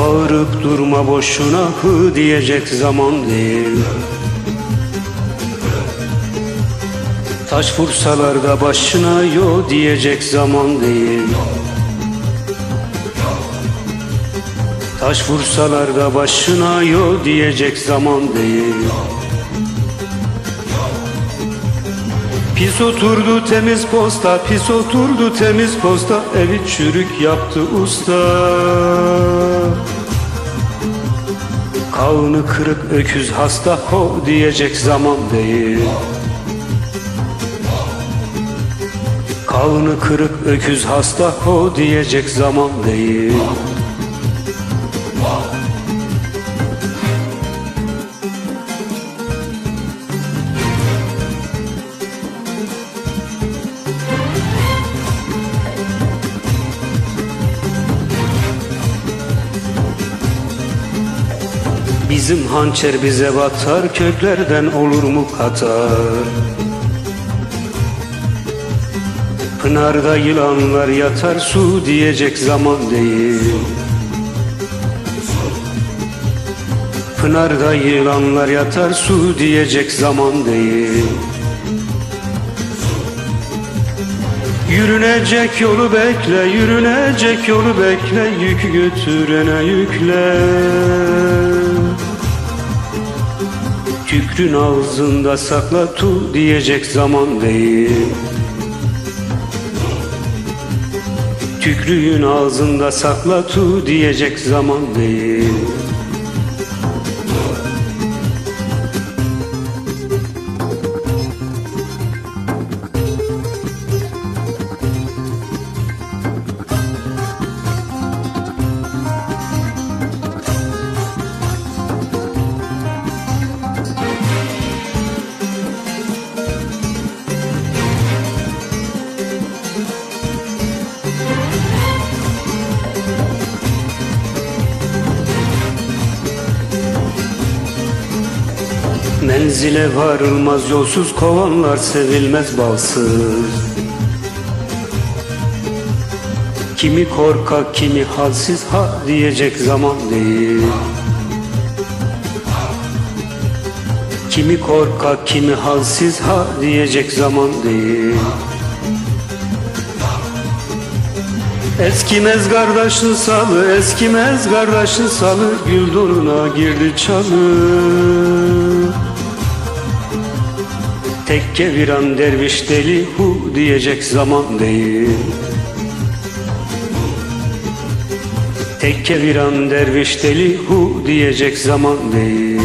Bağırıp durma boşuna hı diyecek zaman değil. Taş vursalar da başına yo diyecek zaman değil. Taş vursalar da başına yo diyecek zaman değil. Pis oturdu temiz posta, pis oturdu temiz posta Evi çürük yaptı usta Kavını kırık öküz hasta ho diyecek zaman değil. Kavını kırık öküz hasta ho diyecek zaman değil Bizim hançer bize batar köklerden olur mu katar? Pınarda yılanlar yatar su diyecek zaman değil. Pınarda yılanlar yatar su diyecek zaman değil. Yürünecek yolu bekle, yürünecek yolu bekle Yük götürene yükle Tükrün ağzında sakla tu diyecek zaman değil. Tükrüğün ağzında sakla tu diyecek zaman değil Menzile varılmaz yolsuz kovanlar sevilmez balsız. Kimi korkak kimi halsiz ha diyecek zaman değil. Kimi korkak kimi halsiz ha diyecek zaman değil. Eskimez kardeşin salı, eskimez kardeşin salı Gül donuna girdi çalı Tekke viran derviş deli hu diyecek zaman değil. Tekke viran derviş deli hu diyecek zaman değil